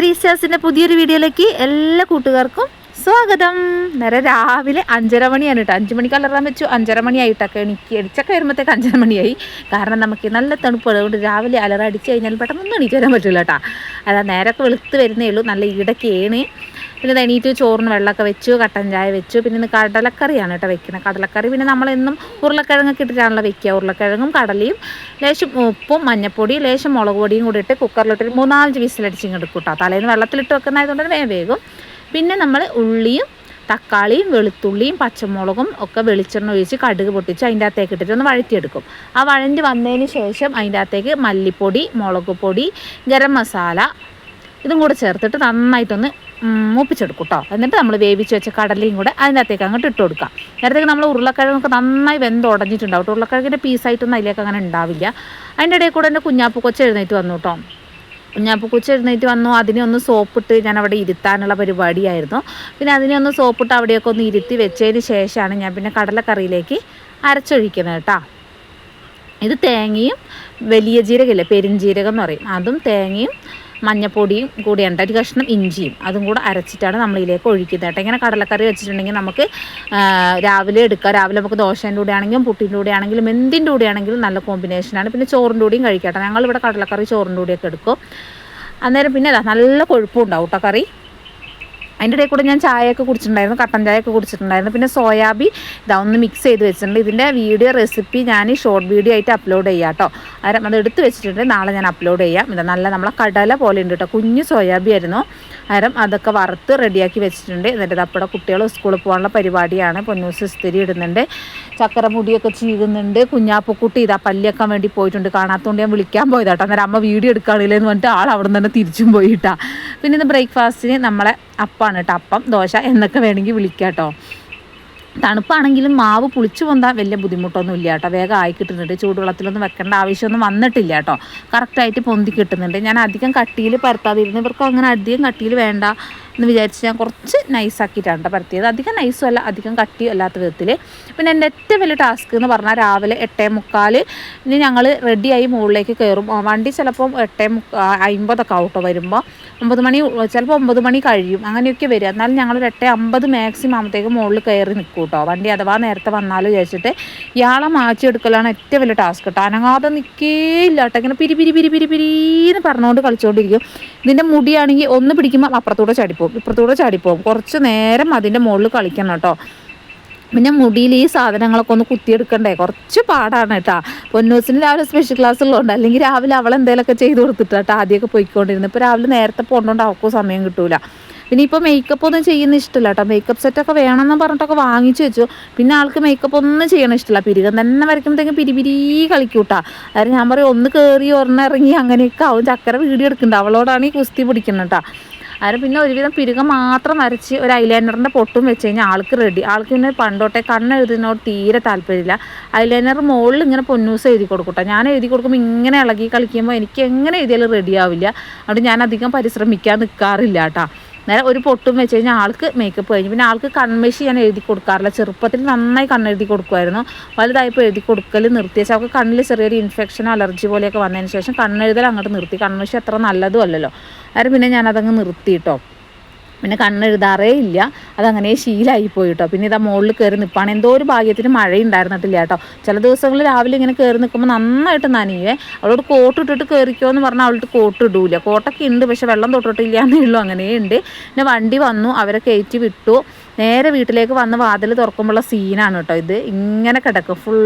Three സ്റ്റാർസിന്റെ പുതിയൊരു വീഡിയോയിലേക്ക് എല്ലാ കൂട്ടുകാർക്കും സ്വാഗതം. നേരെ രാവിലെ അഞ്ചര മണിയാണ് കേട്ടോ അഞ്ച് മണിക്ക് അലറാൻ വെച്ചു. അഞ്ചര മണിയായിട്ടൊക്കെ എനിക്ക് അടിച്ചൊക്കെ വരുമ്പോഴത്തേക്ക് അഞ്ചര മണിയായി. കാരണം നമുക്ക് നല്ല തണുപ്പ് അതുകൊണ്ട് രാവിലെ അലറ അടിച്ച് കഴിഞ്ഞാൽ പെട്ടെന്നൊന്നും എണീറ്റ് വരാൻ പറ്റില്ല കേട്ടോ അതാ നേരൊക്കെ വെളുത്ത് വരുന്നേ ഉള്ളൂ. നല്ല ഈടൊക്കെയാണ് പിന്നെ എണീറ്റ് ചോറിന് വെള്ളമൊക്കെ വെച്ചു കട്ടൻ ചായ വെച്ചു. പിന്നെ ഇന്ന് കടലക്കറിയാണ് കേട്ടോ വെക്കുന്നത്. കടലക്കറി പിന്നെ നമ്മളെന്നും ഉരുളക്കിഴങ്ങൊക്കെ ഇട്ടിട്ടാണല്ലോ വെക്കുക. ഉരുളക്കിഴങ്ങും കടലയും ലേശം ഉപ്പും മഞ്ഞപ്പൊടി ലേശം മുളക് പൊടിയും കൂടി ഇട്ട് കുക്കറിലിട്ട് മൂന്നാലഞ്ച് വിസിലടിച്ച് എടുക്കും കേട്ടോ. തലേന്ന് വെള്ളത്തിലിട്ട് വെക്കുന്നതായതുകൊണ്ട് തന്നെ വേഗം വേഗം പിന്നെ നമ്മൾ ഉള്ളിയും തക്കാളിയും വെളുത്തുള്ളിയും പച്ചമുളകും ഒക്കെ വെളിച്ചെണ്ണ ഒഴിച്ച് കടുക് പൊട്ടിച്ച് അതിന്റെ അകത്തേക്ക് ഇട്ടിട്ട് ഒന്ന് വഴറ്റിയെടുക്കും. ആ വഴഞ്ഞ് വന്നതിന് ശേഷം അതിന്റെ അകത്തേക്ക് മല്ലിപ്പൊടി മുളക് പൊടി ഗരം മസാല ഇതും കൂടെ ചേർത്തിട്ട് നന്നായിട്ടൊന്ന് മൂപ്പിച്ചെടുക്കും കേട്ടോ എന്നിട്ട് നമ്മൾ വേവിച്ച് വെച്ച കടലയും കൂടെ അതിനകത്തേക്ക് അങ്ങോട്ട് ഇട്ട് കൊടുക്കാം നേരത്തേക്ക് നമ്മൾ ഉരുളക്കിഴങ്ങൊക്കെ നന്നായി വെന്ത് ഉടഞ്ഞിട്ടുണ്ടാവും. ഉരുളക്കിഴങ്ങിന്റെ പീസായിട്ടൊന്നും അതിലേക്ക് അങ്ങനെ ഉണ്ടാവില്ല. അതിന്റെ ഇടയിൽ കൂടെ എന്റെ കുഞ്ഞാപ്പ് കൊച്ച് എഴുന്നേറ്റ് വന്നു കേട്ടോ കുഞ്ഞാപ്പ് കൊച്ചു എഴുന്നേറ്റ് വന്നു. അതിനെ ഒന്ന് സോപ്പിട്ട് ഞാൻ അവിടെ ഇരുത്താനുള്ള പരിപാടിയായിരുന്നു. പിന്നെ അതിനെ ഒന്ന് സോപ്പിട്ട് അവിടെയൊക്കെ ഒന്ന് ഇരുത്തി വെച്ചതിന് ശേഷമാണ് ഞാൻ പിന്നെ കടലക്കറിയിലേക്ക് അരച്ചൊഴിക്കുന്നത് കേട്ടോ ഇത് തേങ്ങയും വലിയ ജീരകമില്ലേ പെരുംജീരകം എന്ന് പറയും. അതും തേങ്ങയും മഞ്ഞപ്പൊടിയും കൂടിയുണ്ട് ഒരു കഷ്ണം ഇഞ്ചിയും അതും കൂടെ അരച്ചിട്ടാണ് നമ്മൾ ഇതിലേക്ക് ഒഴിക്കുന്നത് കേട്ടോ. ഇങ്ങനെ കടലക്കറി വെച്ചിട്ടുണ്ടെങ്കിൽ നമുക്ക് രാവിലെ എടുക്കാം. രാവിലെ നമുക്ക് ദോശേന്റെ കൂടെ ആണെങ്കിലും പുട്ടിന്റെ കൂടെ ആണെങ്കിലും എന്തിന്റെ കൂടെ ആണെങ്കിലും നല്ല കോമ്പിനേഷനാണ് പിന്നെ ചോറിന്റെ കൂടെയും കഴിക്കട്ടെ ഞങ്ങളിവിടെ കടലക്കറി ചോറിന്റെ കൂടെയൊക്കെ എടുക്കും. അന്നേരം പിന്നെ നല്ല കൊഴുപ്പുണ്ടാവും കേട്ടോ കറി. അതിന്റെ ഇടയിൽ കൂടെ ഞാൻ ചായയൊക്കെ കുടിച്ചിട്ടുണ്ടായിരുന്നു കട്ടൻ ചായയൊക്കെ കുടിച്ചിട്ടുണ്ടായിരുന്നു. പിന്നെ സോയാബി ഇതാ ഒന്ന് മിക്സ് ചെയ്ത് വെച്ചിട്ടുണ്ട്. ഇതിന്റെ വീഡിയോ റെസിപ്പി ഞാൻ ഈ ഷോർട്ട് വീഡിയോ ആയിട്ട് അപ്ലോഡ് ചെയ്യാം കേട്ടോ അത് എടുത്ത് വെച്ചിട്ടുണ്ട്. നാളെ ഞാൻ അപ്ലോഡ് ചെയ്യാം. ഇത് നല്ല നമ്മളെ കടല പോലെ ഉണ്ട് കേട്ടോ കുഞ്ഞ് സോയാബി ആയിരുന്നു. അരം അതൊക്കെ വറുത്ത് റെഡിയാക്കി വെച്ചിട്ടുണ്ട്. എന്നിട്ട് അപ്പോൾ കുട്ടികൾ സ്കൂളിൽ പോകാനുള്ള പരിപാടിയാണ്. പൊന്നൂസ് സ്ഥിരി ഇടുന്നുണ്ട്. ചക്കരമുടിയൊക്കെ ചീകുന്നുണ്ട്. കുഞ്ഞാപ്പക്കുട്ടി ഇതാ പല്ലിയൊക്കെ വേണ്ടി പോയിട്ടുണ്ട്. കാണാത്തതുകൊണ്ട് ഞാൻ വിളിക്കാൻ പോയതാട്ടോ അന്നേരം അമ്മ വീഡിയോ എടുക്കുകയാണെങ്കിലെന്ന് എന്ന് പറഞ്ഞിട്ട് ആൾ അവിടെ നിന്ന് തന്നെ തിരിച്ചും പോയിട്ടാ പിന്നെ ഇന്ന് ബ്രേക്ക്ഫാസ്റ്റിന് നമ്മളെ അപ്പാണ് കേട്ടോ. അപ്പം ദോശ എന്നൊക്കെ വേണമെങ്കിൽ വിളിക്കാം കേട്ടോ. തണുപ്പാണെങ്കിലും മാവ് പുളിച്ചു പൊന്താൻ വലിയ ബുദ്ധിമുട്ടൊന്നും ഇല്ല കേട്ടോ. വേഗം ആയി കിട്ടുന്നുണ്ട്. ചൂടുവെള്ളത്തിലൊന്നും വെക്കേണ്ട ആവശ്യമൊന്നും വന്നിട്ടില്ല കേട്ടോ. കറക്റ്റായിട്ട് പൊന്തി കിട്ടുന്നുണ്ട്. ഞാൻ അധികം കട്ടിയിൽ പരത്താതിരുന്നു. ഇവർക്ക് അങ്ങനെ അധികം കട്ടിയിൽ വേണ്ട. എന്ന് വിചാരിച്ച് ഞാൻ കുറച്ച് നൈസാക്കിയിട്ടാണ് കേട്ടോ പരത്തിയത്. അധികം നൈസും അല്ല അധികം കട്ടിയും അല്ലാത്ത വിധത്തിൽ പിന്നെ എന്റെ ഏറ്റവും വലിയ ടാസ്ക് എന്ന് പറഞ്ഞാൽ രാവിലെ എട്ടേ മുക്കാൽ ഇനി ഞങ്ങൾ റെഡിയായി മുകളിലേക്ക് കയറും വണ്ടി ചിലപ്പം എട്ടേ മുക്കാ അമ്പതൊക്കെ ആവട്ടോ വരുമ്പോൾ ഒമ്പത് മണി ചിലപ്പോൾ ഒമ്പത് മണി കഴിയും. അങ്ങനെയൊക്കെ വരും എന്നാലും ഞങ്ങളൊരു എട്ടേ അമ്പത് മാക്സിമം ആകുമ്പോഴത്തേക്ക് മുകളിൽ കയറി നിൽക്കും കേട്ടോ വണ്ടി അഥവാ നേരത്തെ വന്നാലും വിചാരിച്ചിട്ട് ഇയാളെ മാറ്റിയെടുക്കലാണ് ഏറ്റവും വലിയ ടാസ്ക് കേട്ടോ അനങ്ങാതെ നിൽക്കേയില്ല കേട്ടോ ഇങ്ങനെ പിരി പിരി പിരി പിരി പിരീന്ന് പറഞ്ഞുകൊണ്ട് കളിച്ചുകൊണ്ടിരിക്കും ഇതിന്റെ മുടിയാണെങ്കിൽ ഒന്ന് പിടിക്കുമ്പോൾ അപ്പുറത്തൂടെ ചാടിപ്പോവും ഇപ്പുറത്തൂടെ ചാടിപ്പോകും കുറച്ച് നേരം അതിന്റെ മുകളിൽ കളിക്കണം കേട്ടോ. പിന്നെ മുടിയിൽ ഈ സാധനങ്ങളൊക്കെ ഒന്ന് കുത്തിയെടുക്കണ്ടേ? കുറച്ച് പാടാണ് കേട്ടാ. പൊന്നൂസിന് രാവിലെ സ്പെഷ്യൽ ക്ലാസ് ഉള്ളതുകൊണ്ട് അല്ലെങ്കിൽ രാവിലെ അവൾ എന്തെങ്കിലുമൊക്കെ ചെയ്ത് കൊടുത്തിട്ട് കേട്ടോ ആദ്യമൊക്കെ പോയിക്കൊണ്ടിരുന്നു. ഇപ്പോൾ രാവിലെ നേരത്തെ പോകേണ്ടതുകൊണ്ട് അവൾക്കും സമയം കിട്ടൂല. പിന്നെ ഇപ്പോൾ മേക്കപ്പ് ഒന്നും ചെയ്യുന്ന ഇഷ്ടമില്ല കേട്ടോ. മേക്കപ്പ് സെറ്റൊക്കെ വേണമെന്ന് പറഞ്ഞിട്ടൊക്കെ വാങ്ങിച്ചു വെച്ചു. പിന്നെ ആൾക്ക് മേക്കപ്പ് ഒന്നും ചെയ്യണ ഇഷ്ടമില്ല പിരികം തന്നെ വരയ്ക്കുമ്പോഴത്തേക്കും പിരിപിരി പിരി കളിക്കൂട്ടാ അതായത് ഞാൻ പറയും ഒന്ന് കയറി ഒരെണ്ണം ഇറങ്ങി അങ്ങനെയൊക്കെ ആവും. ചക്കര വീഡിയോ എടുക്കുന്നുണ്ട് അവളോടാണ് ഈ കുസ്തി പിടിക്കുന്നത് കേട്ടോ. അതിന് പിന്നെ ഒരുവിധം പിരുക മാത്രം വരച്ച് ഒരു ഐലൈനറിന്റെ പൊട്ടും വെച്ച് കഴിഞ്ഞാൽ ആൾക്ക് റെഡി ആൾക്ക് പിന്നെ പണ്ടോട്ടെ കണ്ണെഴുതുന്നതിനോട് തീരെ താല്പര്യമില്ല. ഐലൈനർ മുകളിൽ ഇങ്ങനെ പൊന്നൂസ് എഴുതി കൊടുക്കട്ടെ ഞാൻ എഴുതി കൊടുക്കുമ്പോൾ ഇങ്ങനെ ഇളകി കളിക്കുമ്പോൾ എനിക്ക് എങ്ങനെ എഴുതിയാലും റെഡിയാവില്ല അതുകൊണ്ട് ഞാൻ അധികം പരിശ്രമിക്കാൻ നിൽക്കാറില്ല കേട്ടോ നേരെ ഒരു പൊട്ടും വെച്ച് കഴിഞ്ഞാൽ ആൾക്ക് മേക്കപ്പ് കഴിഞ്ഞു. പിന്നെ ആൾക്ക് കൺമഷി ഞാൻ എഴുതി കൊടുക്കാറില്ല. ചെറുപ്പത്തിൽ നന്നായി കണ്ണെഴുതി കൊടുക്കുമായിരുന്നു. വലുതായപ്പോൾ എഴുതി കൊടുക്കൽ നിർത്തിയ അവൾക്ക് കണ്ണിൽ ചെറിയൊരു ഇൻഫെക്ഷനോ അലർജി പോലെയൊക്കെ വന്നതിന് ശേഷം കണ്ണെഴുതൽ അങ്ങോട്ട് നിർത്തി. കൺമഷി അത്ര നല്ലതും അല്ലല്ലോ. അന്നേരം പിന്നെ ഞാനതങ്ങ് നിർത്തി കേട്ടോ പിന്നെ കണ്ണെഴുതാറേ ഇല്ല. അതങ്ങനെ ശീലമായി പോയി കേട്ടോ പിന്നെ ഇതാ മുകളിൽ കയറി നിൽപ്പാണ് എന്തോ ഒരു ഭാഗ്യത്തിന് മഴ ഉണ്ടായിരുന്നിട്ടില്ല കേട്ടോ ചില ദിവസങ്ങളിൽ രാവിലെ ഇങ്ങനെ കയറി നിൽക്കുമ്പോൾ നന്നായിട്ട് നനിയേ അവളോട് കോട്ട് ഇട്ടിട്ട് കയറിക്കോ എന്ന് പറഞ്ഞാൽ അവളോട് കോട്ട് ഇടൂല കോട്ടൊക്കെ ഉണ്ട് പക്ഷെ വെള്ളം തൊട്ടിട്ടില്ല എന്നേ ഉള്ളൂ. അങ്ങനെയുണ്ട് പിന്നെ വണ്ടി വന്നു. അവരെ കയറ്റി വിട്ടു. നേരെ വീട്ടിലേക്ക് വന്ന് വാതിൽ തുറക്കുമ്പോഴുള്ള സീനാണ് കേട്ടോ ഇത്. ഇങ്ങനെ കിടക്കും. ഫുൾ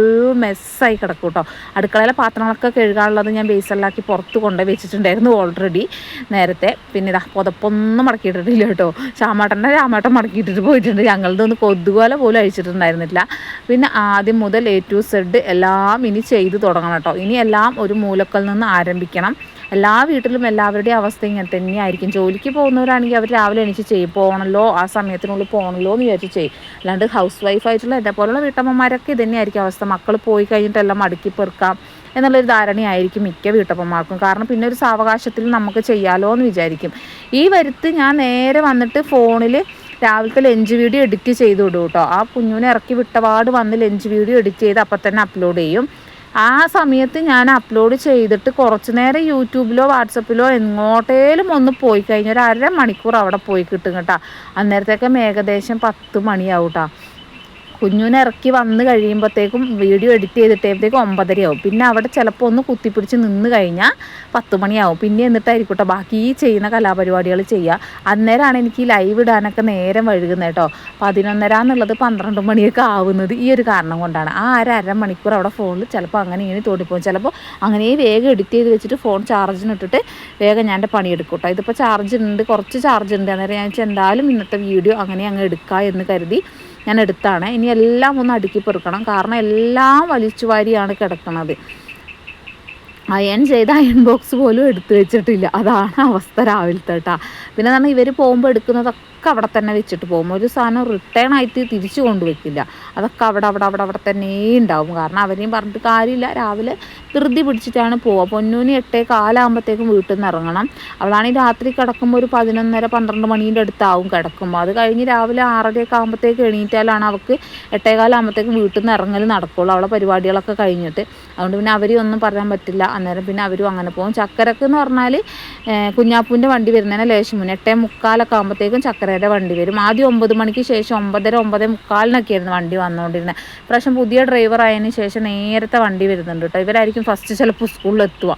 മെസ്സായി കിടക്കും കേട്ടോ. അടുക്കളയിലെ പാത്രങ്ങളൊക്കെ കഴുകാനുള്ളത് ഞാൻ ബേസലിലാക്കി പുറത്ത് കൊണ്ടുപോയി വെച്ചിട്ടുണ്ടായിരുന്നു ഓൾറെഡി നേരത്തെ. പിന്നെ ഇതാ പുതപ്പൊന്നും മടക്കിയിട്ടിട്ടില്ല കേട്ടോ. ചാമാട്ടന്റെ ചാമാട്ടം മടക്കിയിട്ടിട്ട് പോയിട്ടുണ്ട്. ഞങ്ങളുടെ ഒന്ന് കൊതുകുല പോലും അഴിച്ചിട്ടുണ്ടായിരുന്നില്ല. പിന്നെ ആദ്യം മുതൽ എ ടു സെഡ് എല്ലാം ഇനി ചെയ്ത് തുടങ്ങണം കേട്ടോ. ഇനി എല്ലാം ഒരു മൂലക്കൽ നിന്ന് ആരംഭിക്കണം. എല്ലാ വീട്ടിലും എല്ലാവരുടെയും അവസ്ഥ ഇങ്ങനെ തന്നെയായിരിക്കും. ജോലിക്ക് പോകുന്നവരാണെങ്കിൽ അവർ രാവിലെ എണീച്ച് ചെയ്യും. പോകണമല്ലോ ആ സമയത്തിനുള്ളിൽ പോകണമല്ലോ എന്ന് വിചാരിച്ച് ചെയ്യും. അല്ലാണ്ട് ഹൗസ് വൈഫായിട്ടുള്ള ഇതേപോലുള്ള പോലുള്ള വീട്ടമ്മമാരൊക്കെ ഇത് തന്നെയായിരിക്കും അവസ്ഥ. മക്കൾ പോയി കഴിഞ്ഞിട്ടെല്ലാം മടക്കി പെറുക്കാം എന്നുള്ളൊരു ധാരണയായിരിക്കും മിക്ക വീട്ടപ്പന്മാർക്കും കാരണം പിന്നെ ഒരു സാവകാശത്തിൽ നമുക്ക് ചെയ്യാലോ എന്ന് വിചാരിക്കും. ഈ വരുത്ത് ഞാൻ നേരെ വന്നിട്ട് ഫോണിൽ രാവിലത്തെ ലഞ്ച് വീഡിയോ എഡിറ്റ് ചെയ്ത് വിടും കേട്ടോ. ആ കുഞ്ഞുനെ ഇറക്കി വിട്ടപാട് വന്ന് ലഞ്ച് വീഡിയോ എഡിറ്റ് ചെയ്ത് അപ്പം തന്നെ അപ്ലോഡ് ചെയ്യും. ആ സമയത്ത് ഞാൻ അപ്ലോഡ് ചെയ്തിട്ട് കുറച്ച് നേരം യൂട്യൂബിലോ വാട്സപ്പിലോ എങ്ങോട്ടേലും ഒന്ന് പോയി കഴിഞ്ഞാൽ ഒരു അരമണിക്കൂർ അവിടെ പോയി കിട്ടും കേട്ടോ. അന്നേരത്തേക്കും ഏകദേശം പത്ത് മണിയാവും കേട്ടോ. കുഞ്ഞുനെ ഇറക്കി വന്ന് കഴിയുമ്പോഴത്തേക്കും വീഡിയോ എഡിറ്റ് ചെയ്തിട്ടേക്കും ഒമ്പതരയാവും. പിന്നെ അവിടെ ചിലപ്പോൾ ഒന്ന് കുത്തിപ്പിടിച്ച് നിന്ന് കഴിഞ്ഞാൽ പത്ത് മണിയാവും. പിന്നെ എന്നിട്ടായിരിക്കട്ടെ ബാക്കി ഈ ചെയ്യുന്ന കലാപരിപാടികൾ ചെയ്യുക അന്നേരമാണ് എനിക്ക് ലൈവ് ഇടാനൊക്കെ നേരം വഴുകുന്നത് കേട്ടോ. പതിനൊന്നര എന്നുള്ളത് പന്ത്രണ്ട് മണിയൊക്കെ ആവുന്നത് ഈ ഒരു കാരണം കൊണ്ടാണ്. ആ അര അരമണിക്കൂർ അവിടെ ഫോണിൽ ചിലപ്പോൾ അങ്ങനെ ഇങ്ങനെ തോടിപ്പോകും ചിലപ്പോൾ അങ്ങനെ വേഗം എഡിറ്റ് ചെയ്ത് വെച്ചിട്ട് ഫോൺ ചാർജിന് ഇട്ടിട്ട് വേഗം ഞാൻ എന്റെ പണിയെടുക്കും കേട്ടോ. ഇതിപ്പോൾ ചാർജ് ഉണ്ട് കുറച്ച് ചാർജ് ഉണ്ട് അന്നേരം ഞാൻ എന്തായാലും ഇന്നത്തെ വീഡിയോ അങ്ങനെ അങ്ങ് എടുക്കുക എന്ന് കരുതി ഞാൻ എടുത്താണ്. ഇനി എല്ലാം ഒന്ന് അടുക്കി പെറുക്കണം. കാരണം എല്ലാം വലിച്ചു വാരിയാണ് കിടക്കുന്നത് അയൺ ചെയ്ത അയൺ ബോക്സ് പോലും എടുത്തു വെച്ചിട്ടില്ല. അതാണ് അവസ്ഥ രാവിലത്തെ കേട്ടാ പിന്നെ നമ്മൾ ഇവർ പോകുമ്പോൾ എടുക്കുന്നതൊക്കെ അവിടെ തന്നെ വെച്ചിട്ട് പോകും. ഒരു സാധനം റിട്ടേൺ ആയിട്ട് തിരിച്ചു കൊണ്ടുവയ്ക്കില്ല. അതൊക്കെ അവിടെ അവിടെ അവിടെ അവിടെ തന്നെ ഉണ്ടാവും. കാരണം അവരെയും പറഞ്ഞിട്ട് കാര്യമില്ല. രാവിലെ ധൃതി പിടിച്ചിട്ടാണ് പോവുക. പൊന്നൂന് എട്ടേ കാലാകുമ്പോഴത്തേക്കും വീട്ടിൽ നിന്ന് ഇറങ്ങണം. അവളാണെങ്കിൽ രാത്രി കിടക്കുമ്പോൾ ഒരു പതിനൊന്നര പന്ത്രണ്ട് മണീന്റെ അടുത്താവും കിടക്കുമ്പോൾ അത് കഴിഞ്ഞ് രാവിലെ ആറരയൊക്കെ ആകുമ്പോഴത്തേക്ക് എണീറ്റാലാണ് അവൾക്ക് എട്ടേ കാലാകുമ്പോഴത്തേക്കും വീട്ടിൽ നിന്ന് ഇറങ്ങൽ നടക്കുള്ളൂ. അവളെ പരിപാടികളൊക്കെ കഴിഞ്ഞിട്ട്. അതുകൊണ്ട് പിന്നെ അവരെയും ഒന്നും പറയാൻ പറ്റില്ല. അന്നേരം പിന്നെ അവരും അങ്ങനെ പോകും. ചക്കരക്ക് എന്ന് പറഞ്ഞാൽ കുഞ്ഞാപ്പൂന്റെ വണ്ടി വരുന്നതിന് ലേശം മുന്നേ. എട്ടേ മുക്കാലൊക്കെ ആകുമ്പോഴത്തേക്കും ചക്കരയുടെ വണ്ടി വരും. ആദ്യം ഒമ്പത് മണിക്ക് ശേഷം ഒമ്പതര ഒമ്പതേ മുക്കാലിനൊക്കെയായിരുന്നു വണ്ടി വന്നുകൊണ്ടിരുന്നത് പ്രാവശ്യം പുതിയ ഡ്രൈവർ ആയതിനു ശേഷം നേരത്തെ വണ്ടി വരുന്നുണ്ട് കേട്ടോ ഇവരായിരിക്കും ഫസ്റ്റ് ചിലപ്പോൾ സ്കൂളിൽ എത്തുക.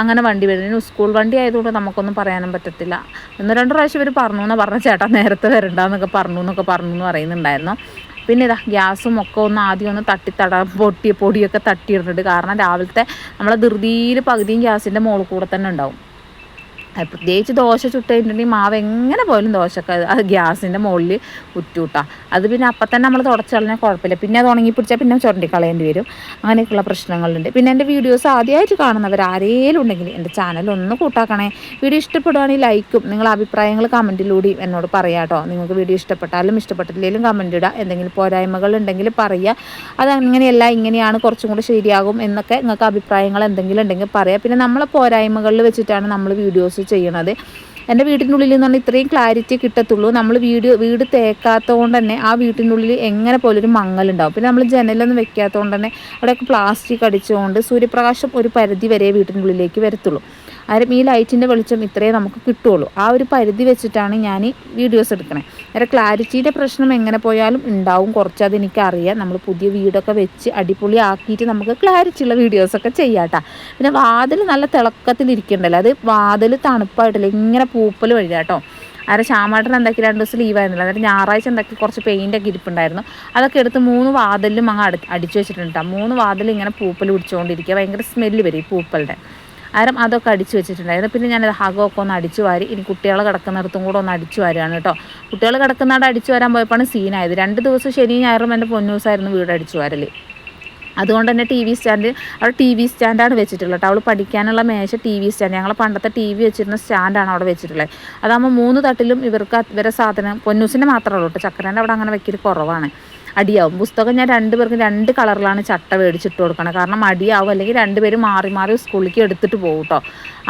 അങ്ങനെ വണ്ടി വരുന്നു. സ്കൂൾ വണ്ടി ആയതുകൊണ്ട് നമുക്കൊന്നും പറയാനും പറ്റത്തില്ല. ഒന്ന് രണ്ട് പ്രാവശ്യം ഇവർ പറഞ്ഞു എന്ന് പറഞ്ഞ. ചേട്ടാ നേരത്തെ വരണ്ടെന്നൊക്കെ പറഞ്ഞു എന്നൊക്കെ പറഞ്ഞു എന്ന് പറയുന്നുണ്ടായിരുന്നു. പിന്നെ ഇതാ ഗ്യാസും ഒക്കെ ഒന്ന് ആദ്യം ഒന്ന് തട്ടി തട പൊട്ടി പൊടിയൊക്കെ തട്ടിയിടുന്നുണ്ട്. കാരണം രാവിലത്തെ നമ്മളെ ധൃതിയിൽ പകുതിയും ഗ്യാസിന്റെ മുകളിൽ കൂടെ തന്നെ ഉണ്ടാവും. പ്രത്യേകിച്ച് ദോശ ചുട്ടുകഴിഞ്ഞിട്ടുണ്ടെങ്കിൽ മാവ് എങ്ങനെ പോയാലും ദോശക്ക് അത് ഗ്യാസിന്റെ മുകളിൽ ഉറ്റൂട്ടാ അത് പിന്നെ അപ്പം തന്നെ നമ്മൾ തുടച്ച് കളഞ്ഞാൽ കുഴപ്പമില്ല. പിന്നെ അത് ഉണങ്ങി പിടിച്ചാൽ പിന്നെ ചുരണ്ടി കളയേണ്ടി വരും. അങ്ങനെയൊക്കെയുള്ള പ്രശ്നങ്ങളുണ്ട്. പിന്നെ എന്റെ വീഡിയോസ് ആദ്യമായിട്ട് കാണുന്നവർ ആരേലും ഉണ്ടെങ്കിൽ എന്റെ ചാനൽ ഒന്ന് കൂട്ടാക്കണേ. വീഡിയോ ഇഷ്ടപ്പെടുകയാണെങ്കിൽ ലൈക്കും നിങ്ങൾ അഭിപ്രായങ്ങൾ കമന്റിലൂടെ എന്നോട് പറയാം കേട്ടോ. നിങ്ങൾക്ക് വീഡിയോ ഇഷ്ടപ്പെട്ടാലും ഇഷ്ടപ്പെട്ടില്ലെങ്കിലും കമന്റ് ഇടുക. എന്തെങ്കിലും പോരായ്മകൾ ഉണ്ടെങ്കിൽ പറയുക. അത് അങ്ങനെയല്ല ഇങ്ങനെയാണ് കുറച്ചും കൂടി ശരിയാകും എന്നൊക്കെ നിങ്ങൾക്ക് അഭിപ്രായങ്ങൾ എന്തെങ്കിലും ഉണ്ടെങ്കിൽ പറയാം. പിന്നെ നമ്മളെ പോരായ്മകളിൽ വെച്ചിട്ടാണ് നമ്മൾ വീഡിയോസ് ചെയ്യണത്. എന്റെ വീട്ടിനുള്ളിൽ എന്ന് പറഞ്ഞാൽ ഇത്രയും ക്ലാരിറ്റി കിട്ടത്തുള്ളൂ. നമ്മൾ വീട് വീട് തേക്കാത്തത് കൊണ്ട് തന്നെ ആ വീട്ടിനുള്ളിൽ എങ്ങനെ പോലൊരു മങ്ങലുണ്ടാവും പിന്നെ നമ്മൾ ജനലൊന്നും വെക്കാത്തത് കൊണ്ട് തന്നെ അവിടെയൊക്കെ പ്ലാസ്റ്റിക് അടിച്ചുകൊണ്ട് സൂര്യപ്രകാശം ഒരു പരിധി വരെ വീട്ടിനുള്ളിലേക്ക് വരത്തുള്ളൂ. അന്നേരം ഈ ലൈറ്റിന്റെ വെളിച്ചം ഇത്രയേ നമുക്ക് കിട്ടുള്ളൂ ആ ഒരു പരിധി വെച്ചിട്ടാണ് ഞാൻ വീഡിയോസ് എടുക്കണേ. അന്നേരം ക്ലാരിറ്റിയുടെ പ്രശ്നം എങ്ങനെ പോയാലും ഉണ്ടാവും. കുറച്ച് അതെനിക്കറിയാം നമ്മൾ പുതിയ വീടൊക്കെ വെച്ച് അടിപൊളി ആക്കിയിട്ട് നമുക്ക് ക്ലാരിറ്റി ഉള്ള വീഡിയോസൊക്കെ ചെയ്യാട്ടാ. പിന്നെ വാതിൽ നല്ല തിളക്കത്തിലിരിക്കണ്ടല്ലോ. അത് വാതിൽ തണുപ്പായിട്ടില്ല ഇങ്ങനെ പൂപ്പൽ വഴിയാട്ടോ. അര ശ്യാമാട്ടൻ എന്താക്കി രണ്ട് ദിവസം ലീവായിരുന്നില്ല അതായത് ഞായറാഴ്ച എന്താക്കി കുറച്ച് പെയിന്റൊക്കെ ഇരിപ്പുണ്ടായിരുന്നു. അതൊക്കെ എടുത്ത് മൂന്ന് വാതിലും അങ്ങ് അടി അടിച്ചു വെച്ചിട്ടുണ്ട് മൂന്ന് വാതിൽ ഇങ്ങനെ പൂപ്പൽ പിടിച്ചുകൊണ്ടിരിക്കുക. ഭയങ്കര സ്മെല്ല് വരും ഈ പൂപ്പളുടെ അരം അതൊക്കെ അടിച്ചു വെച്ചിട്ടുണ്ടായിരുന്നു. പിന്നെ ഞാനത് ഹകമൊക്കെ ഒന്ന് അടിച്ചു വാരി ഇനി കുട്ടികൾ കിടക്കുന്നിടത്തും കൂടെ ഒന്ന് അടിച്ചു വാരാണ് കേട്ടോ. കുട്ടികൾ കിടക്കുന്നിടം അടിച്ചു വരാൻ പോയപ്പോഴാണ് സീനായത്. രണ്ട് ദിവസം ശനി ഞായറും എന്റെ പൊന്നൂസായിരുന്നു വീട് അടിച്ചു വാരൽ അതുകൊണ്ട് തന്നെ ടി വി സ്റ്റാൻഡ് അവിടെ ടി വി സ്റ്റാൻഡാണ് വെച്ചിട്ടുള്ളത് അവൾ പഠിക്കാനുള്ള മേശ ടി വി സ്റ്റാൻഡ്. ഞങ്ങൾ പണ്ടത്തെ ടി വി വെച്ചിരുന്ന സ്റ്റാൻഡാണ് അവിടെ വെച്ചിട്ടുള്ളത്. അതാകുമ്പോൾ മൂന്ന് തട്ടിലും ഇവർക്ക് ഇവരെ സാധനം പൊന്നൂസിന്റെ മാത്രമേ ഉള്ളൂ കേട്ടോ. ചക്കരേന്റെ അവിടെ അങ്ങനെ വെക്കൽ കുറവാണ്. അടിയാവും. പുസ്തകം ഞാൻ രണ്ടുപേർക്കും രണ്ട് കളറിലാണ് ചട്ട മേടിച്ചിട്ട് കൊടുക്കണം. കാരണം അടിയാവും അല്ലെങ്കിൽ രണ്ടുപേരും മാറി മാറി സ്കൂളിലേക്ക് എടുത്തിട്ട് പോകും കേട്ടോ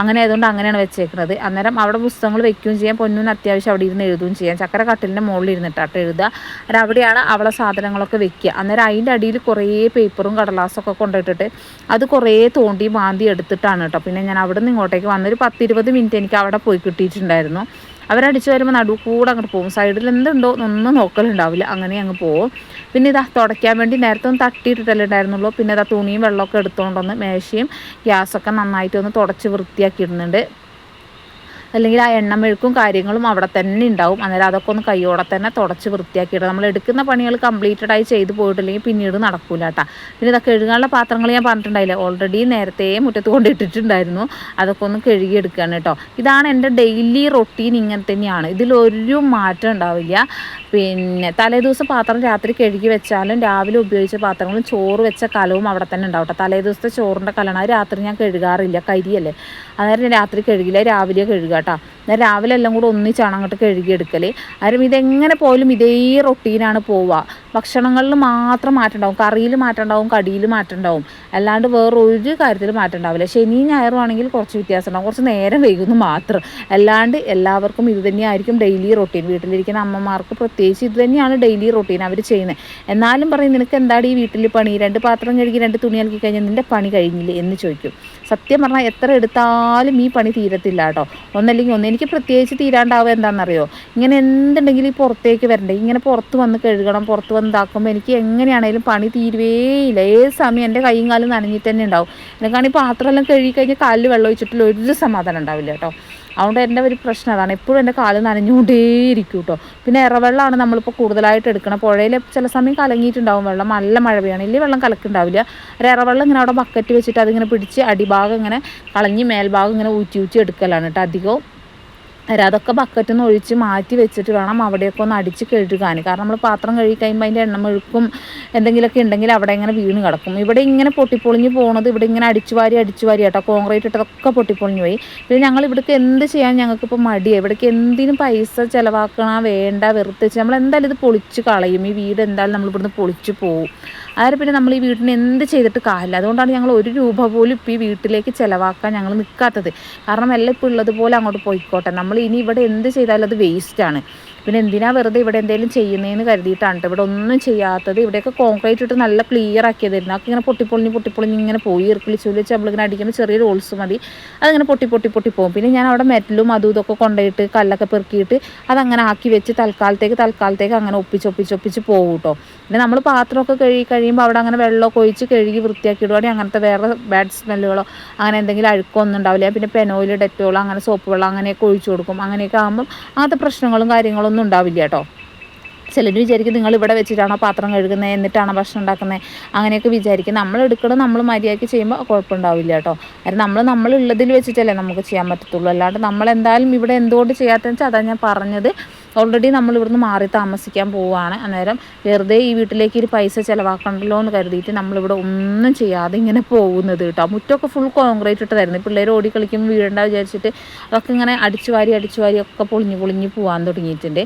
അങ്ങനെ ആയതുകൊണ്ട് അങ്ങനെയാണ് വെച്ചേക്കുന്നത് അന്നേരം അവിടെ പുസ്തകങ്ങൾ വെക്കുകയും ചെയ്യാം. പൊന്നൂന്ന് അത്യാവശ്യം അവിടെ ഇരുന്ന് എഴുതുകയും ചെയ്യാം. ചക്കര കട്ടിലിന്റെ മുകളിൽ ഇരുന്നിട്ടാട്ടോ എഴുതുക. അത് അവിടെയാണ് അവളെ സാധനങ്ങളൊക്കെ വെക്കുക. അന്നേരം അതിന്റെ അടിയിൽ കുറേ പേപ്പറും കടലാസൊക്കെ കൊണ്ടിട്ടിട്ട് അത് കുറേ തോണ്ടി മാന്തി എടുത്തിട്ടാണ് കേട്ടോ പിന്നെ ഞാൻ അവിടെ നിന്ന് ഇങ്ങോട്ടേക്ക് വന്നൊരു പത്തിരുപത് മിനിറ്റ് എനിക്ക് അവിടെ പോയി കിട്ടിയിട്ടുണ്ടായിരുന്നു. അവരടിച്ചു വരുമ്പോൾ നടു കൂടെ അങ്ങോട്ട് പോകും സൈഡിൽ എന്തുണ്ടോ ഒന്നും നോക്കലുണ്ടാവില്ല. അങ്ങനെ അങ്ങ് പോകും പിന്നെ ഇതാ തുടയ്ക്കാൻ വേണ്ടി നേരത്തെ ഒന്ന് തട്ടിയിട്ടിട്ടല്ലേ ഉണ്ടായിരുന്നുള്ളൂ. പിന്നെ ഇതാ തുണിയും വെള്ളമൊക്കെ എടുത്തുകൊണ്ടൊന്ന് മേശയും ഗ്യാസൊക്കെ നന്നായിട്ട് ഒന്ന് തുടച്ച് വൃത്തിയാക്കിയിടുന്നുണ്ട്. അല്ലെങ്കിൽ ആ എണ്ണ മെഴുക്കും കാര്യങ്ങളും അവിടെ തന്നെ ഉണ്ടാവും. അന്നേരം അതൊക്കെ ഒന്ന് കൈയോടെ തന്നെ തുടച്ച് വൃത്തിയാക്കിയിട്ട് നമ്മൾ എടുക്കുന്ന പണികൾ കംപ്ലീറ്റഡ് ആയി ചെയ്തു പോയിട്ടില്ലെങ്കിൽ പിന്നീട് നടക്കൂല കേട്ടോ. പിന്നെ ഇതൊക്കെ കഴുകാനുള്ള പാത്രങ്ങൾ ഞാൻ പറഞ്ഞിട്ടുണ്ടായില്ലേ ഓൾറെഡി നേരത്തെ മുറ്റത്ത് കൊണ്ട് ഇട്ടിട്ടുണ്ടായിരുന്നു. അതൊക്കെ ഒന്ന് കഴുകിയെടുക്കുകയാണ് കേട്ടോ. ഇതാണ് എന്റെ ഡെയിലി റൊട്ടീൻ ഇങ്ങനെ തന്നെയാണ്. ഇതിലൊരു മാറ്റം ഉണ്ടാവില്ല. പിന്നെ തലേദിവസം പാത്രം രാത്രി കഴുകി വെച്ചാലും രാവിലെ ഉപയോഗിച്ച പാത്രങ്ങളും ചോറ് വെച്ച കലവും അവിടെ തന്നെ ഉണ്ടാവും കേട്ടോ. തലേദിവസത്തെ ചോറിന്റെ കലമാണ്. രാത്രി ഞാൻ കഴുകാറില്ല കരിയല്ലേ. അന്നേരം രാത്രി കഴുകില്ല രാവിലെ കഴുകുക കേട്ടോ. എന്നാൽ രാവിലെ എല്ലാം കൂടെ ഒന്നിച്ചാണ് അങ്ങോട്ട് കഴുകിയെടുക്കൽ ആരും ഇതെങ്ങനെ പോയാലും ഇതേ റൊട്ടീനാണ് പോവുക ഭക്ഷണങ്ങളിൽ മാത്രം മാറ്റം ഉണ്ടാവും കറിയിൽ മാറ്റം ഉണ്ടാവും കടിയിൽ മാറ്റം ഉണ്ടാവും അല്ലാണ്ട് വേറെ ഒരു കാര്യത്തിൽ മാറ്റം ഉണ്ടാവില്ല ശനി ഞായറും ആണെങ്കിൽ കുറച്ച് വ്യത്യാസം ഉണ്ടാവും കുറച്ച് നേരം വൈകുന്നു മാത്രം. അല്ലാണ്ട് എല്ലാവർക്കും ഇത് തന്നെയായിരിക്കും ഡെയിലി റൊട്ടീൻ. വീട്ടിലിരിക്കുന്ന അമ്മമാർക്ക് പ്രത്യേകിച്ച് ഇത് തന്നെയാണ് ഡെയിലി റൊട്ടീൻ അവർ ചെയ്യുന്നത്. എന്നാലും പറയും നിനക്ക് എന്താണ് ഈ വീട്ടിൽ പണി? രണ്ട് പാത്രം കഴുകി രണ്ട് തുണി നൽകി കഴിഞ്ഞാൽ നിന്റെ പണി കഴിഞ്ഞില്ലേ? എന്ന് ചോദിക്കും. സത്യം പറഞ്ഞാൽ എത്ര എടുത്താലും ഈ പണി തീരത്തില്ല കേട്ടോ. ഒന്നല്ലെങ്കിൽ ഒന്ന്. എനിക്ക് പ്രത്യേകിച്ച് തീരാണ്ടാവുക എന്താണെന്നറിയോ? ഇങ്ങനെ എന്തുണ്ടെങ്കിലും പുറത്തേക്ക് വരണ്ടേ? ഇങ്ങനെ പുറത്ത് വന്ന് കഴുകണം പുറത്ത് വന്ന് ഇതാക്കുമ്പോൾ എനിക്ക് എങ്ങനെയാണേലും പണി തീരുവേയില്ല. ഏത് സമയം എന്റെ കൈയും കാലും നനഞ്ഞിട്ട് തന്നെ ഉണ്ടാവും. എനിക്കാണെങ്കിൽ പാത്രമെല്ലാം കഴുകി കഴിഞ്ഞാൽ കാലിൽ വെള്ളം ഒഴിച്ചിട്ടുള്ള ഒരു സമാധാനം ഉണ്ടാവില്ല കേട്ടോ. അതുകൊണ്ട് എന്റെ ഒരു പ്രശ്നം അതാണ്. എപ്പോഴും എന്റെ കാൽ നനഞ്ഞുകൊണ്ടേയിരിക്കും കേട്ടോ പിന്നെ ഇറവെള്ളമാണ് നമ്മളിപ്പോൾ കൂടുതലായിട്ട് എടുക്കണം പുഴയിൽ ചില സമയം കലങ്ങിയിട്ടുണ്ടാവും വെള്ളം. നല്ല മഴ പെയ്യണം വെള്ളം കലക്കുണ്ടാവില്ല. ഒരു ഇറവെള്ളം ഇങ്ങനെ അവിടെ ബക്കറ്റ് വെച്ചിട്ട് അതിങ്ങനെ പിടിച്ച് അടിഭാഗം ഇങ്ങനെ കളഞ്ഞ് മേൽഭാഗം ഇങ്ങനെ ഊറ്റി ഊറ്റി എടുക്കലാണ് കേട്ടോ അധികവും. അതൊക്കെ ബക്കറ്റിൽ നിന്ന് ഒഴിച്ച് മാറ്റി വെച്ചിട്ട് വേണം അവിടെയൊക്കെ ഒന്ന് അടിച്ച് കഴുകാൻ. കാരണം നമ്മൾ പാത്രം കഴുകി കഴിയുമ്പോൾ അതിന്റെ എണ്ണം മെഴുക്കും എന്തെങ്കിലുമൊക്കെ ഉണ്ടെങ്കിൽ അവിടെ ഇങ്ങനെ വീണ് കിടക്കും. ഇവിടെ ഇങ്ങനെ പൊട്ടിപ്പൊളിഞ്ഞ് പോകുന്നത് ഇവിടെ ഇങ്ങനെ അടിച്ചു വാരി അടിച്ചു വാരി കേട്ടോ. കോൺക്രീറ്റ് ഇട്ടതൊക്കെ പൊട്ടിപ്പൊളിഞ്ഞ് പോയി. പിന്നെ ഞങ്ങൾ ഇവിടേക്ക് എന്ത് ചെയ്യാൻ ഞങ്ങൾക്കിപ്പോൾ മടിയാണ് ഇവിടേക്ക് എന്തിനും പൈസ ചിലവാക്കണ വേണ്ട വെറുതെ നമ്മൾ എന്തായാലും ഇത് പൊളിച്ച് കളയും. ഈ വീട് എന്തായാലും നമ്മൾ ഇവിടുന്ന് പൊളിച്ച് പോകും അതായത് പിന്നെ നമ്മൾ ഈ വീട്ടിന് എന്ത് ചെയ്തിട്ട് കാര്യമില്ല. അതുകൊണ്ടാണ് ഞങ്ങൾ ഒരു രൂപ പോലും ഇപ്പോൾ ഈ വീട്ടിലേക്ക് ചിലവാക്കാൻ ഞങ്ങൾ നിൽക്കാത്തത് കാരണം എല്ലാം ഇപ്പോൾ ഉള്ളതുപോലെ അങ്ങോട്ട് പോയിക്കോട്ടെ. നമ്മൾ ഇനി ഇവിടെ എന്ത് ചെയ്താലും അത് വേസ്റ്റാണ് പിന്നെ എന്തിനാ വെറുതെ ഇവിടെ എന്തെങ്കിലും ചെയ്യുന്നതെന്ന് കരുതിയിട്ടാണ് ഇവിടെ ഒന്നും ചെയ്യാത്തത്. ഇവിടെയൊക്കെ കോൺക്രീറ്റ് ഇട്ട് നല്ല ക്ലിയർ ആക്കിയതായിരുന്നു. അതൊക്കെ ഇങ്ങനെ പൊട്ടിപ്പൊളിഞ്ഞ് പൊട്ടിപ്പൊളിഞ്ഞ് ഇങ്ങനെ പോയി. ഇറക്കിളി ചൂൽ വെച്ച് നമ്മളിങ്ങനെ അടിക്കുമ്പോൾ ചെറിയ റോൾസ് മതി. അതിങ്ങനെ പൊട്ടി പൊട്ടി പൊട്ടി പോകും. പിന്നെ ഞാൻ അവിടെ മെറ്റലും അതും ഇതൊക്കെ കൊണ്ടുപോയിട്ട് കല്ലൊക്കെ പെറുക്കിയിട്ട് അതങ്ങനെ ആക്കി വെച്ച് തൽക്കാലത്തേക്ക് തൽക്കാലത്തേക്ക് അങ്ങനെ ഒപ്പിച്ച് ഒപ്പിച്ച് പോകും കേട്ടോ പിന്നെ നമ്മൾ പാത്രമൊക്കെ കഴുകി കഴിയുമ്പോൾ അവിടെ അങ്ങനെ വെള്ളമൊക്കെ ഒഴിച്ച് കഴുകി വൃത്തിയാക്കി ഇടുവാണെങ്കിൽ അങ്ങനത്തെ വേറെ ബാഡ് സ്മെല്ലുകളോ അങ്ങനെ എന്തെങ്കിലും അഴുക്കോ ഒന്നും ഉണ്ടാവില്ല. പിന്നെ പെനോയിൽ ഡെറ്റോളോ അങ്ങനെ സോപ്പ് വെള്ളം അങ്ങനെയൊക്കെ ഒഴിച്ചു കൊടുക്കും. അങ്ങനെയൊക്കെ ആകുമ്പം അങ്ങനത്തെ പ്രശ്നങ്ങളും കാര്യങ്ങളൊന്നും ഉണ്ടാവില്ല കേട്ടോ. ചിലർ വിചാരിക്കും നിങ്ങൾ ഇവിടെ വെച്ചിട്ടാണോ പാത്രം കഴുകുന്നത് എന്നിട്ടാണോ ഭക്ഷണം ഉണ്ടാക്കുന്നത് അങ്ങനെയൊക്കെ വിചാരിക്കും. നമ്മൾ എടുക്കണം നമ്മൾ മര്യാദയ്ക്ക് ചെയ്യുമ്പോൾ കുഴപ്പമുണ്ടാവില്ല കേട്ടോ. കാരണം നമ്മൾ നമ്മളുള്ളതിൽ വെച്ചിട്ടല്ലേ നമുക്ക് ചെയ്യാൻ പറ്റത്തുള്ളൂ. അല്ലാണ്ട് നമ്മൾ എന്തായാലും ഇവിടെ എന്തുകൊണ്ട് ചെയ്യാത്തതെന്ന് വെച്ചാൽ അതാണ് ഞാൻ പറഞ്ഞത്. ഓൾറെഡി നമ്മൾ ഇവിടുന്ന് മാറി താമസിക്കാൻ പോവുകയാണ്. അന്നേരം വെറുതെ ഈ വീട്ടിലേക്ക് ഒരു പൈസ ചിലവാക്കണ്ടല്ലോ എന്ന് കരുതിയിട്ട് നമ്മളിവിടെ ഒന്നും ചെയ്യാതെ ഇങ്ങനെ പോകുന്നത് കേട്ടോ. മുറ്റമൊക്കെ ഫുൾ കോൺക്രീറ്റ് ഇട്ടതായിരുന്നു. പിള്ളേർ ഓടി കളിക്കുമ്പോൾ വീഴണ്ട വിചാരിച്ചിട്ട് അതൊക്കെ ഇങ്ങനെ അടിച്ചു വാരി അടിച്ചു വാരി ഒക്കെ പൊളിഞ്ഞു പൊളിഞ്ഞ് പോകാൻ തുടങ്ങിയിട്ടുണ്ട്.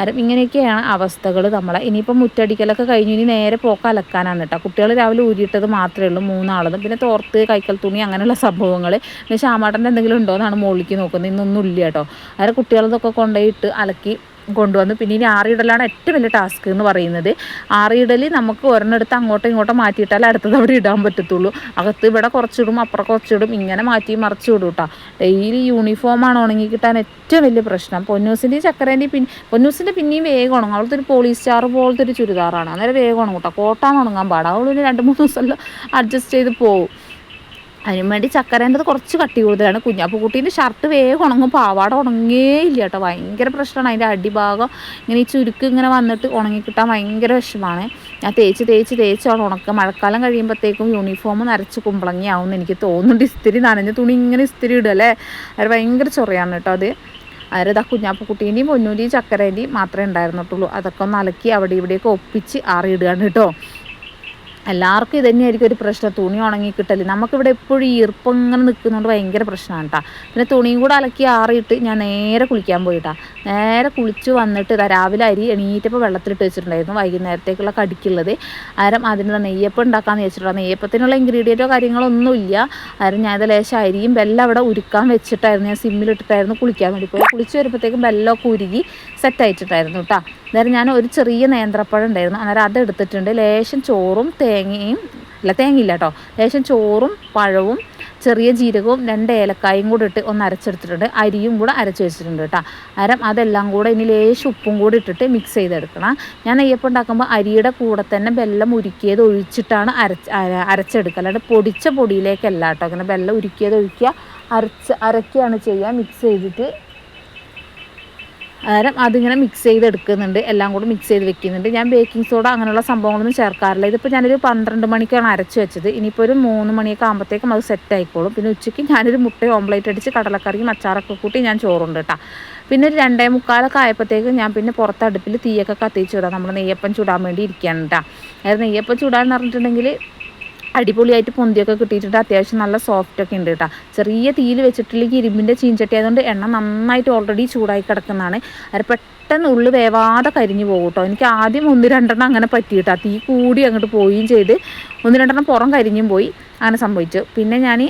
അരം ഇങ്ങനെയൊക്കെയാണ് അവസ്ഥകൾ നമ്മളെ. ഇനിയിപ്പോൾ മുറ്റടിക്കലൊക്കെ കഴിഞ്ഞ് ഇനി നേരെ പോക്ക് അലക്കാനാണ് കേട്ടോ കുട്ടികൾ രാവിലെ ഊരിയിട്ടത് മാത്രമേ ഉള്ളൂ മൂന്നാളതും പിന്നെ തോർത്ത് കൈക്കൽ തുണി അങ്ങനെയുള്ള സംഭവങ്ങൾ പിന്നെ ശ്യാമാട്ടന്റെ എന്തെങ്കിലും ഉണ്ടോ എന്നാണ് മുകളിലേക്ക് നോക്കുന്നത്. ഇന്നൊന്നും ഇല്ല കേട്ടോ അര കുട്ടികളതൊക്കെ കൊണ്ടുപോയിട്ട് അലക്കി കൊണ്ടുവന്നു. പിന്നെ ഇനി ആറിയിടലാണ് ഏറ്റവും വലിയ ടാസ്ക് എന്ന് പറയുന്നത്. ആറിയിടൽ നമുക്ക് ഒരെണ്ണെടുത്ത് അങ്ങോട്ടും ഇങ്ങോട്ടും മാറ്റിയിട്ടാൽ അടുത്തത് അവിടെ ഇടാൻ പറ്റത്തുള്ളൂ. അകത്ത് ഇവിടെ കുറച്ചിടും അപ്പുറം കുറച്ചിടും ഇങ്ങനെ മാറ്റി മറിച്ച് വിടും കേട്ടോ ഡെയിലി യൂണിഫോമാണ് ഉണങ്ങി കിട്ടാൻ ഏറ്റവും വലിയ പ്രശ്നം. പൊന്നൂസിന്റെയും ചക്കരേന്റെയും പിന്നെ പൊന്നൂസിന്റെ പിന്നെയും വേഗം ഉണങ്ങും. അവളത്തെ ഒരു പോളിസ്റ്റാർ സ്റ്റാർ പോലത്തെ ഒരു ചുരിദാറാണ്. അന്നേരം വേഗം ഉണങ്ങും കേട്ടോ കോട്ടാണ് ഉണങ്ങാൻ പാടാം. അവൾ രണ്ട് മൂന്ന് ദിവസമെല്ലാം അഡ്ജസ്റ്റ് ചെയ്ത് പോകും അതിന് വേണ്ടി ചക്കരേന്റെത് കുറച്ച് കട്ടി കൂടുതലാണ്. കുഞ്ഞാപ്പുക്കുട്ടീന്റെ ഷർട്ട് വേഗം ഉണങ്ങും. പാവാട ഉണങ്ങേ ഇല്ല കേട്ടോ. ഭയങ്കര പ്രശ്നമാണ്. അതിന്റെ അടിഭാഗം ഇങ്ങനെ ഈ ചുരുക്ക് ഇങ്ങനെ വന്നിട്ട് ഉണങ്ങി കിട്ടാൻ ഭയങ്കര വിഷമാണ് ഞാൻ തേച്ച് തേച്ച് തേച്ചാണ് ഉണക്കുക മഴക്കാലം കഴിയുമ്പോഴത്തേക്കും യൂണിഫോം നരച്ച് കുമ്പളങ്ങിയാവും എന്ന് എനിക്ക് തോന്നുന്നുണ്ട്. ഇസ്തിരി നനഞ്ഞ തുണി ഇങ്ങനെ ഇസ്തിരി ഇടുക അല്ലേ? അത് ഭയങ്കര ചൊറയാണ് കേട്ടോ അത്. അതിൽ കുഞ്ഞാപ്പക്കുട്ടീന്റെയും പൊന്നൂരിയും ചക്കരേന്റെയും മാത്രമേ ഉണ്ടായിരുന്നിട്ടുള്ളൂ അതൊക്കെ ഒന്ന് അലക്കി അവിടെ ഇവിടെയൊക്കെ ഒപ്പിച്ച് ആറിയിടുകയാണ് കേട്ടോ. എല്ലാവർക്കും ഇത് തന്നെയായിരിക്കും ഒരു പ്രശ്നം. തുണി ഉണങ്ങി കിട്ടൽ. നമുക്കിവിടെ എപ്പോഴും ഈർപ്പം ഇങ്ങനെ നിൽക്കുന്നതുകൊണ്ട് ഭയങ്കര പ്രശ്നമാണ് കേട്ടോ പിന്നെ തുണിയും കൂടെ അലക്കി ആറിയിട്ട് ഞാൻ നേരെ കുളിക്കാൻ പോയിട്ടാ. നേരെ കുളിച്ച് വന്നിട്ട് രാവിലെ അരി എണീറ്റപ്പോൾ വെള്ളത്തിലിട്ട് വെച്ചിട്ടുണ്ടായിരുന്നു. വൈകുന്നേരത്തേക്കുള്ള കടിക്കുള്ളത്. അരം അതിന് നെയ്യപ്പം ഉണ്ടാക്കാമെന്ന് വെച്ചിട്ടുള്ള നെയ്യപ്പത്തിനുള്ള ഇൻഗ്രീഡിയന്റോ കാര്യങ്ങളോ ഒന്നുമില്ല അരം ഞാൻ ഇത് ലേശം അരിയും വെല്ലം അവിടെ ഉരുക്കാൻ വെച്ചിട്ടായിരുന്നു. ഞാൻ സിമ്മിലിട്ടിട്ടായിരുന്നു കുളിക്കാൻ വേണ്ടി പോയി കുളിച്ച് വരുമ്പോഴത്തേക്കും വെല്ലമൊക്കെ ഉരുകി സെറ്റ് ആയിട്ടുണ്ടായിരുന്നു കേട്ടോ അന്നേരം ഞാൻ ഒരു ചെറിയ നേന്ത്രപ്പഴം ഉണ്ടായിരുന്നു. അന്നേരം അതെടുത്തിട്ടുണ്ട് ലേശം ചോറും തേങ്ങയും അല്ല തേങ്ങയില്ല കേട്ടോ ലേശം ചോറും പഴവും ചെറിയ ജീരകവും രണ്ട് ഏലക്കായും കൂടെ ഇട്ട് ഒന്ന് അരച്ചെടുത്തിട്ടുണ്ട്. അരിയും കൂടെ അരച്ച് വെച്ചിട്ടുണ്ട് കേട്ടോ. അരം അതെല്ലാം കൂടെ ഇനി ലേശം ഉപ്പും കൂടി ഇട്ടിട്ട് മിക്സ് ചെയ്തെടുക്കണം. ഞാൻ നെയ്യപ്പം ഉണ്ടാക്കുമ്പോൾ അരിയുടെ കൂടെ തന്നെ വെല്ലം ഉരുക്കിയത് ഒഴിച്ചിട്ടാണ് അരച്ച് അരച്ചെടുക്കുക അല്ലാണ്ട് പൊടിച്ച പൊടിയിലേക്കല്ല കേട്ടോ. അങ്ങനെ വെല്ലം ഉരുക്കിയത് ഒഴിക്കുക അരച്ച് അരക്കുകയാണ് ചെയ്യുക. മിക്സ് ചെയ്തിട്ട് അന്നേരം അതിങ്ങനെ മിക്സ് ചെയ്തെടുക്കുന്നുണ്ട്. എല്ലാം കൂടെ മിക്സ് ചെയ്ത് വെക്കുന്നുണ്ട്. ഞാൻ ബേക്കിംഗ് സോഡ അങ്ങനെയുള്ള സംഭവങ്ങളൊന്നും ചേർക്കാറില്ല. ഇതിപ്പോൾ ഞാനൊരു പന്ത്രണ്ട് മണിക്കാണ് അരച്ച് വെച്ചത്. ഇനിയിപ്പോൾ ഒരു മൂന്ന് മണിയൊക്കെ ആകുമ്പോഴത്തേക്കും അത് സെറ്റ് ആയിക്കോളും. പിന്നെ ഉച്ചയ്ക്ക് ഞാനൊരു മുട്ട ഓംപ്ലേറ്റ് അടിച്ച് കടലക്കറിയും അച്ചാറൊക്കെ കൂട്ടി ഞാൻ ചോറുണ്ട് കേട്ടോ പിന്നെ ഒരു രണ്ടേ മുക്കാലൊക്കെ ആയപ്പോഴത്തേക്കും ഞാൻ പിന്നെ പുറത്ത് അടുപ്പിൽ തീയൊക്കെ കത്തിച്ചു വിടാം. നമ്മൾ നെയ്യപ്പം ചൂടാൻ വേണ്ടി ഇരിക്കുകയാണ് കേട്ടോ അതായത് നെയ്യപ്പം ചൂടാന്ന് പറഞ്ഞിട്ടുണ്ടെങ്കിൽ അടിപൊളിയായിട്ട് പൊന്തിയൊക്കെ കിട്ടിയിട്ടുണ്ട്. അത്യാവശ്യം നല്ല സോഫ്റ്റ് ഒക്കെ ഉണ്ട് കേട്ടോ ചെറിയ തീയിൽ വെച്ചിട്ടില്ലെങ്കിൽ ഇരുമ്പിന്റെ ചീഞ്ചട്ടി ആയതുകൊണ്ട് എണ്ണ നന്നായിട്ട് ഓൾറെഡി ചൂടായി കിടക്കുന്നതാണ്. അത് പെട്ടെന്ന് ഉള്ളു വേവാതെ കരിഞ്ഞു പോകും കേട്ടോ എനിക്ക് ആദ്യം ഒന്ന് രണ്ടെണ്ണം അങ്ങനെ പറ്റി കേട്ടോ തീ കൂടി അങ്ങോട്ട് പോവുകയും ചെയ്ത് ഒന്ന് രണ്ടെണ്ണം പുറം കരിഞ്ഞും പോയി. അങ്ങനെ സംഭവിച്ചു. പിന്നെ ഞാൻ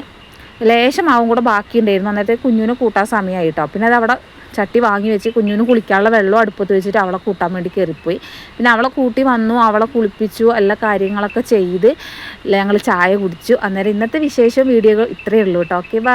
ലേശം മാവും കൂടെ ബാക്കിയുണ്ടായിരുന്നു. അന്നേരത്തെ കുഞ്ഞിനെ കൂട്ടാൻ സമയമായി കേട്ടോ പിന്നെ അത് അവിടെ ചട്ടി വാങ്ങി വെച്ച് കുഞ്ഞിന് കുളിക്കാനുള്ള വെള്ളം അടുപ്പത്ത് വെച്ചിട്ട് അവളെ കൂട്ടാൻ വേണ്ടി കയറിപ്പോയി. പിന്നെ അവളെ കൂട്ടി വന്നു അവളെ കുളിപ്പിച്ചു എല്ലാ കാര്യങ്ങളൊക്കെ ചെയ്ത് ഞങ്ങൾ ചായ കുടിച്ചു. അന്നേരം ഇന്നത്തെ വിശേഷം വീഡിയോകൾ ഇത്രയേ ഉള്ളൂ കേട്ടോ. Okay bye